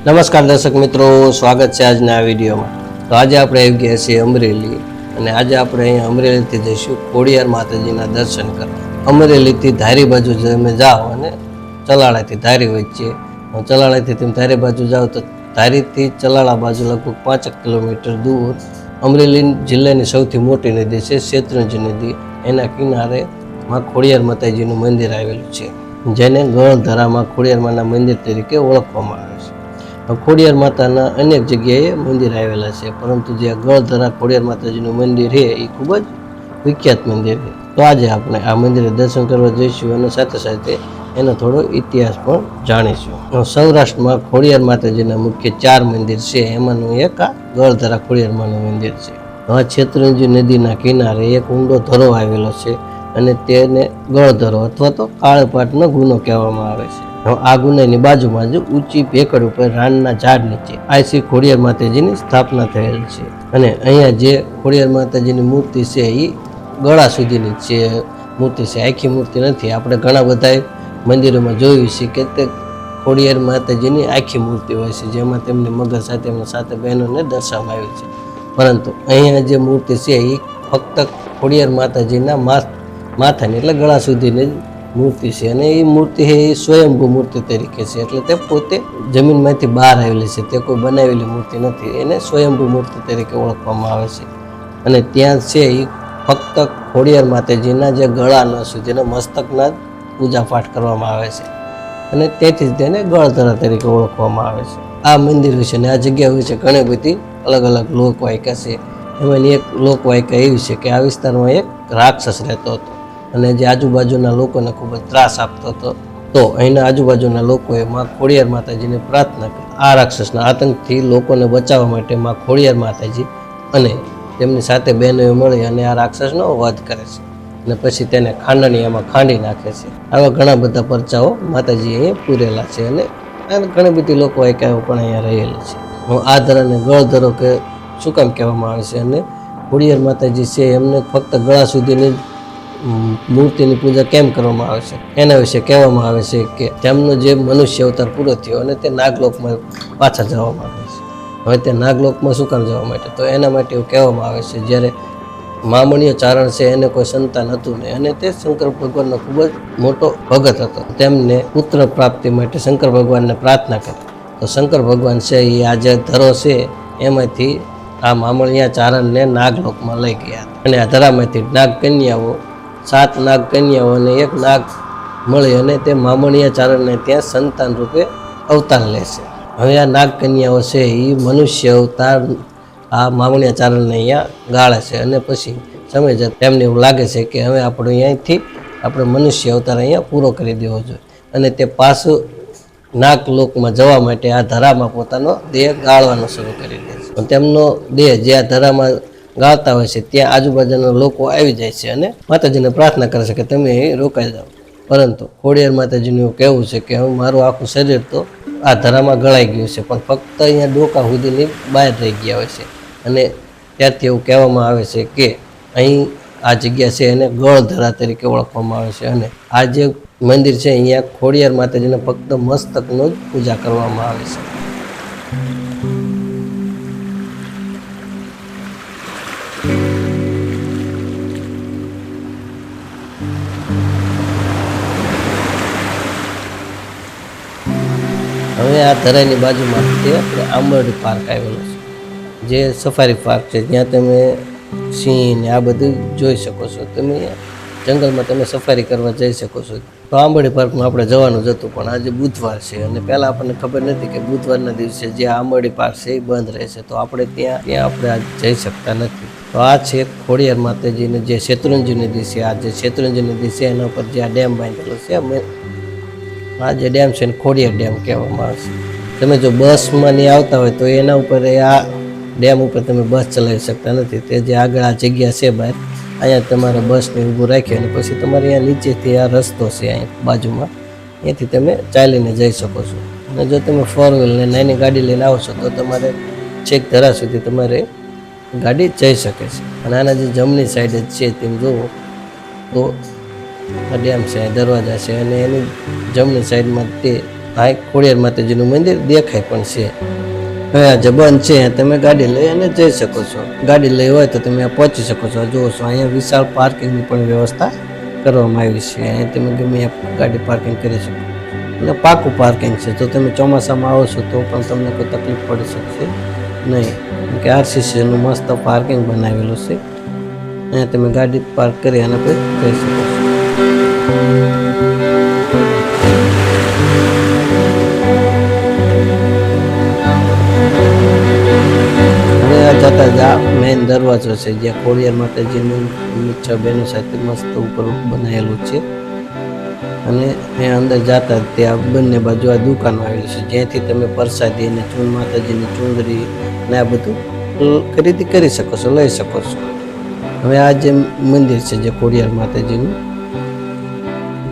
નમસ્કાર દર્શક મિત્રો, સ્વાગત છે આજના વિડીયોમાં. તો આજે આપણે આવી ગયા છીએ અમરેલી અને આજે આપણે અહીંયા અમરેલીથી જઈશું ખોડિયાર માતાજીના દર્શન કરવા. અમરેલીથી ધારી બાજુ તમે જાઓ અને ચલાળાથી ધારી વચ્ચે ચલાળાથી તમે ધારી બાજુ જાઓ તો ધારીથી ચલાળા બાજુ લગભગ પાંચેક કિલોમીટર દૂર અમરેલી જિલ્લાની સૌથી મોટી નદી છે, શેત્રુંજી નદી. એના કિનારે માં ખોડિયાર માતાજીનું મંદિર આવેલું છે. જેને ગળધરામાં ખોડિયારમાના મંદિર તરીકે ઓળખવામાં આવે ખોડિયાર માતાના અનેક જગ્યાએ મંદિર આવેલા છે, પરંતુ જે ગળધરા ખોડિયાર માતાજીનું મંદિર છે, એ ખૂબ જ વિખ્યાત મંદિર છે. તો આજે આપણે આ મંદિરે દર્શન કરવા જઈશું અને સાથે સાથે એનો થોડો ઇતિહાસ પણ જાણીશું. સૌરાષ્ટ્રમાં ખોડિયાર માતાજીના મુખ્ય ચાર મંદિર છે, એમાંનું એક આ ગળધરા ખોડિયારમાનું મંદિર છે. આ છેતરંજી નદીના કિનારે એક ઊંડો ધરો આવેલો છે અને તેને ગળધરો અથવા તો કાળપાટનો ગુનો કહેવામાં આવે છે. આ ગુનાની બાજુમાં જ ઊંચી પેકડ ઉપર રાનના ઝાડ નીચે આઈસી ખોડિયાર માતાજીની સ્થાપના થયેલ છે. અને અહીંયા જે ખોડિયાર માતાજીની મૂર્તિ છે એ ગળા સુધીની છે. મૂર્તિ છે, આખી મૂર્તિ નથી. આપણે ઘણા બધા મંદિરોમાં જોયું છે કે તે ખોડિયાર માતાજીની આખી મૂર્તિ હોય છે, જેમાં તેમની મગર સાથે એમના સાથે બહેનોને દર્શાવવામાં આવી છે. પરંતુ અહીંયા જે મૂર્તિ છે એ ફક્ત ખોડિયાર માતાજીના માથ માથાની એટલે ગળા સુધીની મૂર્તિ છે અને એ મૂર્તિ એ સ્વયંભૂ મૂર્તિ તરીકે છે. એટલે તે પોતે જમીનમાંથી બહાર આવેલી છે. તે કોઈ બનાવેલી મૂર્તિ નથી. એને સ્વયંભૂ મૂર્તિ તરીકે ઓળખવામાં આવે છે. અને ત્યાં છે એ ફક્ત ખોડિયાર માતાજીના જે ગળાના સુધીના મસ્તકના જ પૂજા પાઠ કરવામાં આવે છે. અને તેથી જ તેને ગળધરા તરીકે ઓળખવામાં આવે છે. આ મંદિર વિશે અને આ જગ્યા વિશે ઘણી બધી અલગ અલગ લોકવાયકા છે. એમાંની એક લોકવાયકા એવી છે કે આ વિસ્તારમાં એક રાક્ષસ રહેતો હતો. અને જે આજુબાજુના લોકોને ખૂબ જ ત્રાસ આપતો હતો, તો અહીંના આજુબાજુના લોકોએ માં ખોડિયાર માતાજીને પ્રાર્થના કરી. આ રાક્ષસના આતંકથી લોકોને બચાવવા માટે માં ખોડિયાર માતાજી અને તેમની સાથે બહેનોએ મળી અને આ રાક્ષસનો વધ કરે છે અને પછી તેને ખાંડણીયામાં ખાંડી નાખે છે. આવા ઘણા બધા પરચાઓ માતાજી અહીંયા પૂરેલા છે અને ઘણી બધી લોકો એકાઓ પણ અહીંયા રહેલી છે. હું આ ધરાને ગળ ધરો કે શું કામ કહેવામાં આવે છે અને ખોડિયાર માતાજી છે એમને ફક્ત ગળા સુધીની મૂર્તિની પૂજા કેમ કરવામાં આવે છે? એના વિશે કહેવામાં આવે છે કે તેમનો જે મનુષ્ય અવતાર પૂરો થયો અને તે નાગલોકમાં પાછા જવા આવે છે. હવે તે નાગલોકમાં શું કામ જવા માટે? તો એના માટે એવું કહેવામાં આવે છે, જ્યારે મામણીય ચારણ છે, એને કોઈ સંતાન હતું નહીં અને તે શંકર ભગવાનનો ખૂબ જ મોટો ભગત હતો. તેમને પુત્ર પ્રાપ્તિ માટે શંકર ભગવાનને પ્રાર્થના કરી. તો શંકર ભગવાન છે, એ આ જે ધરો છે, એમાંથી આ મામણિયા ચારણને નાગલોકમાં લઈ ગયા અને આ ધરામાંથી નાગ કન્યાઓ સાત નાગ કન્યાઓ અને એક નાગ મળી અને તે મામણિયા ચારણને ત્યાં સંતાન રૂપે અવતાર લે છે. હવે આ નાગ કન્યાઓ છે એ મનુષ્ય અવતાર આ મામણિયા ચારણને અહીંયા ગાળે છે અને પછી સમય જ તેમને એવું લાગે છે કે હવે આપણે અહીંયાથી આપણે મનુષ્ય અવતાર અહીંયા પૂરો કરી દેવો જોઈએ. અને તે પાછું નાગલોકમાં જવા માટે આ ધરામાં પોતાનો દેહ ગાળવાનો શરૂ કરી દે છે. તેમનો દેહ જે આ ધરામાં ગાળતા હોય છે, ત્યાં આજુબાજુના લોકો આવી જાય છે અને માતાજીને પ્રાર્થના કરે છે કે તમે રોકાઈ જાઓ. પરંતુ ખોડિયાર માતાજીનું કહેવું છે કે હું મારું આખું શરીર તો આ ધરામાં ગળાઈ ગયું છે, પણ ફક્ત અહીંયા ડોકા સુધીની બહાર રહી ગયા હોય છે. અને ત્યારથી એવું કહેવામાં આવે છે કે અહીં આ જગ્યા છે એને ગળધરા તરીકે ઓળખવામાં આવે છે અને આ જે મંદિર છે અહીંયા ખોડિયાર માતાજીને ફક્ત મસ્તકનો જ પૂજા કરવામાં આવે છે. હવે આ ધરાઈની બાજુમાં તે આપણે આંબરડી પાર્ક આવેલો છે. જે સફારી પાર્ક છે, જ્યાં તમે સિંહ ને આ બધું જોઈ શકો છો. તમે જંગલમાં તમે સફારી કરવા જઈ શકો છો. તો આંબરડી પાર્કમાં આપણે જવાનું જ હતું, પણ આજે બુધવાર છે અને પહેલાં આપણને ખબર નથી કે બુધવારના દિવસે જે આંબરડી પાર્ક છે એ બંધ રહેશે. તો આપણે ત્યાં ત્યાં આપણે આજ જઈ શકતા નથી. તો આ છે ખોડિયાર માતાજીને જે શેત્રુંજીને દિવસે આ જે શેત્રુંજીને દિવસે એના ઉપર જે આ ડેમ બાંધેલો છે, અમે આ જે ડેમ છે ને ખોડિયાર ડેમ કહેવામાં આવે છે. તમે જો બસમાં નહીં આવતા હોય તો એના ઉપર એ આ ડેમ ઉપર તમે બસ ચલાવી શકતા નથી. તે જે આગળ આ જગ્યા છે બહાર, અહીંયા તમારે બસને ઊભું રાખી અને પછી તમારે અહીંયા નીચેથી આ રસ્તો છે અહીં બાજુમાં, અહીંયાથી તમે ચાલીને જઈ શકો છો. અને જો તમે ફોર વ્હીલને નાની ગાડી લઈને આવશો તો તમારે છેક ધરા સુધી તમારે ગાડી જઈ શકે છે. અને આના જે જમણી સાઈડે છે તેમ જુઓ તો ડેમ છે, દરવાજા છે અને એની જમણી સાઈડમાં તે ભાઈ ખોડિયાર માતાજીનું મંદિર દેખાય પણ છે. હવે આ જબાન છે, તમે ગાડી લઈ અને જઈ શકો છો. ગાડી લઈ હોય તો તમે પહોંચી શકો છો. જુઓ છો, અહીંયા વિશાળ પાર્કિંગની પણ વ્યવસ્થા કરવામાં આવી છે. અહીંયા તમે ગમે ગાડી પાર્કિંગ કરી શકો. અને પાકું પાર્કિંગ છે. તો તમે ચોમાસામાં આવો છો તો પણ તમને કોઈ તકલીફ પડી શકશે નહીં. કે આરસીસીનું મસ્ત પાર્કિંગ બનાવેલું છે. અહીંયા તમે ગાડી પાર્ક કરી અને પછી જઈ શકો છો. હવે જ આ મેઇન દરવાજો છે, જ્યાં ખોડિયાર માતાજીનું છ બહેનો સાથે મસ્ત ઉપર બનાવેલું છે. અને એ અંદર જતા ત્યાં બંને બાજુ આ દુકાનો આવેલી છે, જ્યાંથી તમે પરસાદી અને ચૂન માતાજીની ચુંદરી ને આ બધું ખરીદી કરી શકો છો, લઈ શકો છો. હવે આ જે મંદિર છે, જે કોડિયાર માતાજીનું,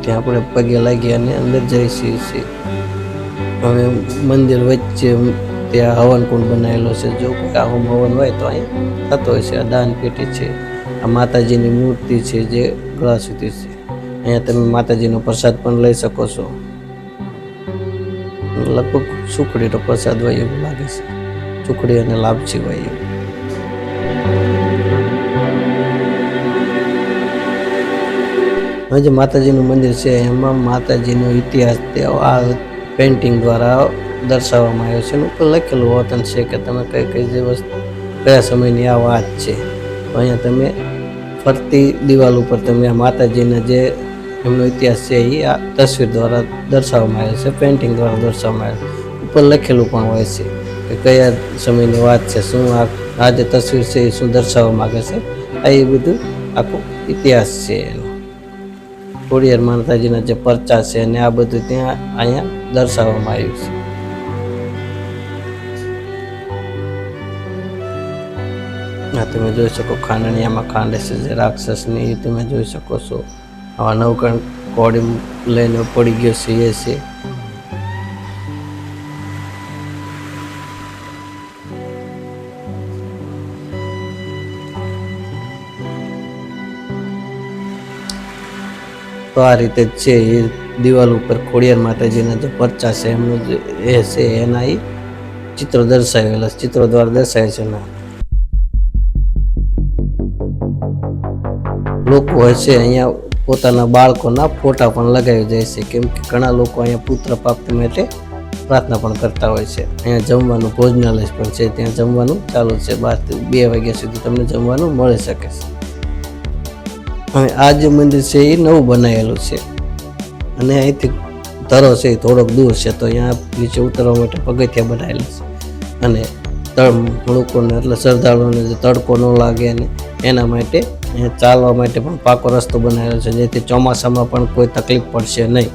ત્યાં આપણે પગે લાગી અને અંદર જઈ છીએ હવે મંદિર વચ્ચે ત્યાં હવન કુંડ બનાવેલો છે. જો કોઈ આવું હવન હોય તો અહીંયા થતો હોય છે. આ દાન પેટી છે. આ માતાજીની મૂર્તિ છે જે ગળા સુધી છે. અહીંયા તમે માતાજીનો પ્રસાદ પણ લઈ શકો છો. લગભગ સુખડીનો પ્રસાદ હોય એવું લાગે છે. સુખડી અને લાપસી હોય એવું. હવે જે માતાજીનું મંદિર છે, એમાં માતાજીનો ઇતિહાસ આ પેઇન્ટિંગ દ્વારા દર્શાવવામાં આવ્યો છે. ઉપર લખેલું હોતન છે કે તમે કઈ કઈ દિવસ, કયા સમયની આ વાત છે. તો અહીંયા તમે ફરતી દિવાલ ઉપર તમે આ માતાજીના જે એમનો ઇતિહાસ છે એ આ તસવીર દ્વારા દર્શાવવામાં આવ્યો છે પેઇન્ટિંગ દ્વારા દર્શાવવામાં આવ્યો ઉપર લખેલું પણ હોય છે કે કયા સમયની વાત છે, શું આ આ જે તસવીર છે એ શું દર્શાવવા માગે છે. આ એ બધું આખો ઇતિહાસ છે એનો. ખોડિયાર માતાજીના જે પરચા છે અને આ બધું ત્યાં અહીંયા દર્શાવવામાં આવ્યું છે. આ તમે જોઈ શકો ખાંડણીયામાં ખાંડે છે જે રાક્ષસની તમે જોઈ શકો છો. આવા નવકણ કોડી લઈને પડી ગયો છે એ છે. તો આ રીતે છે એ દિવાલ ઉપર ખોડિયાર માતાજીના જે પરચા છે એમનું જે એ છે એના એ ચિત્રો દર્શાવેલા ચિત્રો દ્વારા દર્શાવે છે ના લોકો હોય છે, અહીંયા પોતાના બાળકોના ફોટા પણ લગાવી જાય છે. કેમ કે ઘણા લોકો અહીંયા પુત્ર પ્રાપ્તિ માટે પ્રાર્થના પણ કરતા હોય છે. અહીંયા જમવાનું ભોજનાલય પણ છે, ત્યાં જમવાનું ચાલુ છે. બારથી બે વાગ્યા સુધી તમને જમવાનું મળી શકે છે. હવે આ જે મંદિર છે એ નવું બનાવેલું છે. અને અહીંથી ધરો છે એ થોડોક દૂર છે, તો અહીંયા નીચે ઉતરવા માટે પગથિયા બનાવેલા છે. અને તળ લોકોને એટલે શ્રદ્ધાળુઓને તડકો ન લાગે ને એના માટે અહીંયા ચાલવા માટે પણ પાકો રસ્તો બનાવેલો છે, જેથી ચોમાસામાં પણ કોઈ તકલીફ પડશે નહીં.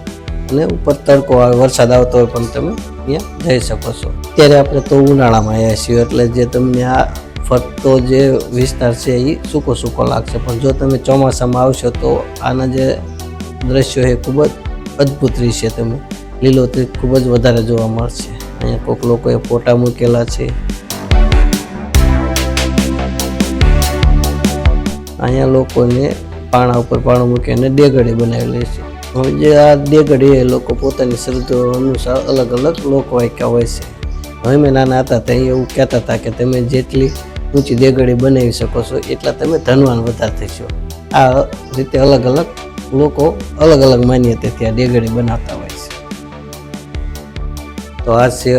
અને ઉપર તડકો આવે, વરસાદ આવતો હોય પણ તમે અહીંયા જઈ શકો છો. અત્યારે આપણે તો ઉનાળામાં આવ્યા છીએ, એટલે જે તમને આ ફરતો જે વિસ્તાર છે એ સૂકો સૂકો લાગશે. પણ જો તમે ચોમાસામાં આવશો તો આના જે દ્રશ્યો એ ખૂબ જ અદ્ભુત રહેશે તમે લીલોતરી ખૂબ જ વધારે જોવા મળશે. અહીંયા કોઈક લોકોએ ફોટા મૂકેલા છે. અહીંયા લોકોને પાણા ઉપર પાણું મૂકી અને બનાવી લે છે. હવે જે આ દેગડે એ લોકો પોતાની શ્રદ્ધાઓ અનુસાર અલગ અલગ લોકો આંક્યા હોય છે. હવે મેં નાના હતા ત્યાં એવું કહેતા હતા કે તમે જેટલી ઊંચી દેગડી બનાવી શકો છો એટલા તમે ધનવાન વધારે થશો. આ રીતે અલગ અલગ લોકો અલગ અલગ માન્યતાથી આ દેગડી બનાવતા હોય છે. તો આ છે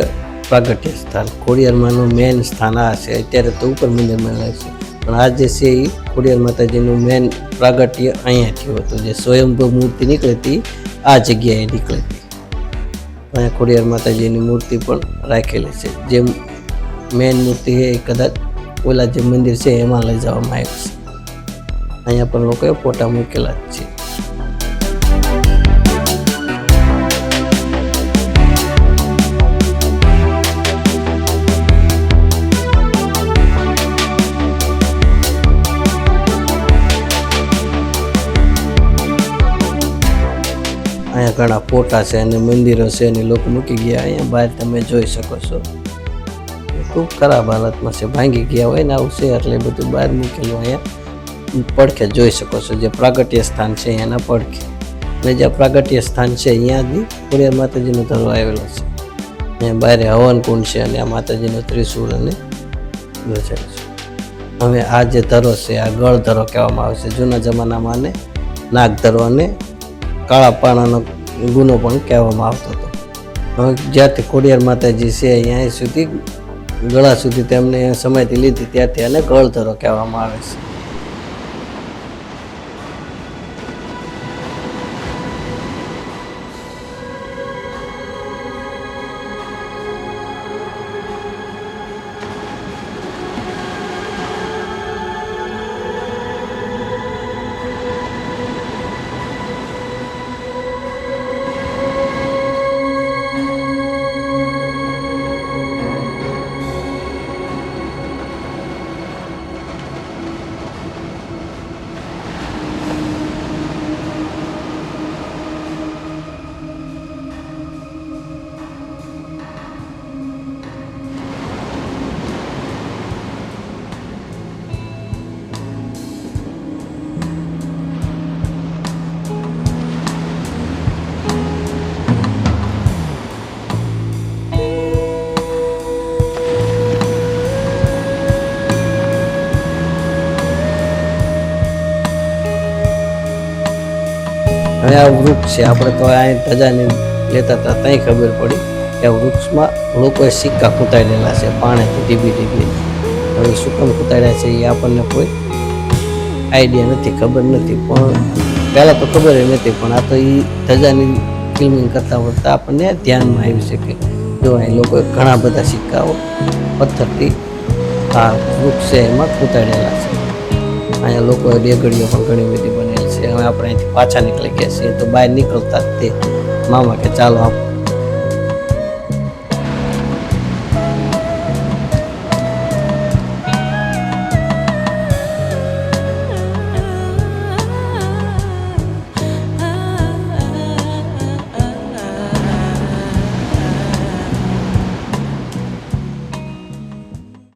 પ્રાગટ્ય સ્થાન. ખોડિયારમાંનું મેન સ્થાન આ છે. અત્યારે તો ઉપર મંદિરમાં લાગે છે. પણ આ જે છે એ ખોડિયાર માતાજીનું મેન પ્રાગટ્ય અહીંયા થયું હતું, જે સ્વયંભૂ મૂર્તિ નીકળી હતી, આ જગ્યાએ નીકળી હતી. અહીંયા ખોડિયાર માતાજીની મૂર્તિ પણ રાખેલી છે. જે મેન મૂર્તિ છે એ કદાચ ઓલા જે મંદિર છે એમાં લઈ જવામાં આવ્યું છે. અહીંયા પણ લોકોએ ફોટા મૂકેલા જ છે. અહીંયા ઘણા ફોટા છે અને મંદિરો છે અને લોકો મૂકી ગયા. અહીંયા બહાર તમે જોઈ શકો છો. ખૂબ ખરાબ હાલતમાં છે. ભાંગી ગયા હોય ને આવું છે એટલે બધું બહાર મૂકેલું અહીંયા. પડખે જોઈ શકો છો જે પ્રાગટ્ય સ્થાન છે એના પડખે. અને જે પ્રાગટ્ય સ્થાન છે અહીંયાથી ખોડિયાર માતાજીનો ધરો આવેલો છે. અહીંયા બહાર હવન કુંડ છે અને આ માતાજીનો ત્રિશૂળ અને છે. હવે આ જે ધરો છે, આ ગળ ધરો કહેવામાં આવે છે. જૂના જમાનામાં આને નાગ ધરો અને કાળા પાણાનો ગુનો પણ કહેવામાં આવતો હતો. જ્યાંથી ખોડિયાર માતાજી છે અહીંયા સુધી, ગળા સુધી તેમને સમયથી લીધી, ત્યાંથી એને ગળધરો કહેવામાં આવે છે. હવે આ વૃક્ષ છે. આપણે તો અહીં ધજાની લેતા હતા ત્યાં ખબર પડી કે વૃક્ષમાં લોકોએ સિક્કા કૂતાડેલા છે, પાણીથી ટીપી ટીપી હવે શું કામ ખૂંટાડ્યા છે એ આપણને કોઈ આઈડિયા નથી, ખબર નથી. પણ પહેલાં તો ખબર નથી, પણ આ તો એ ધજાની ફિલ્મિંગ કરતાં વખતે આપણને ધ્યાનમાં આવી શકે. જો અહીં લોકોએ ઘણા બધા સિક્કાઓ પથ્થરથી આ વૃક્ષ છે એમાં કૂતાડેલા છે. અહીંયા લોકોએ ડેગડીઓ પણ ઘણી બધી બનેલી હવે આપણે અહીંથી પાછા નીકળી ગયા છીએ. તો બહાર નીકળતા જ તે. મામા કે ચાલો આપ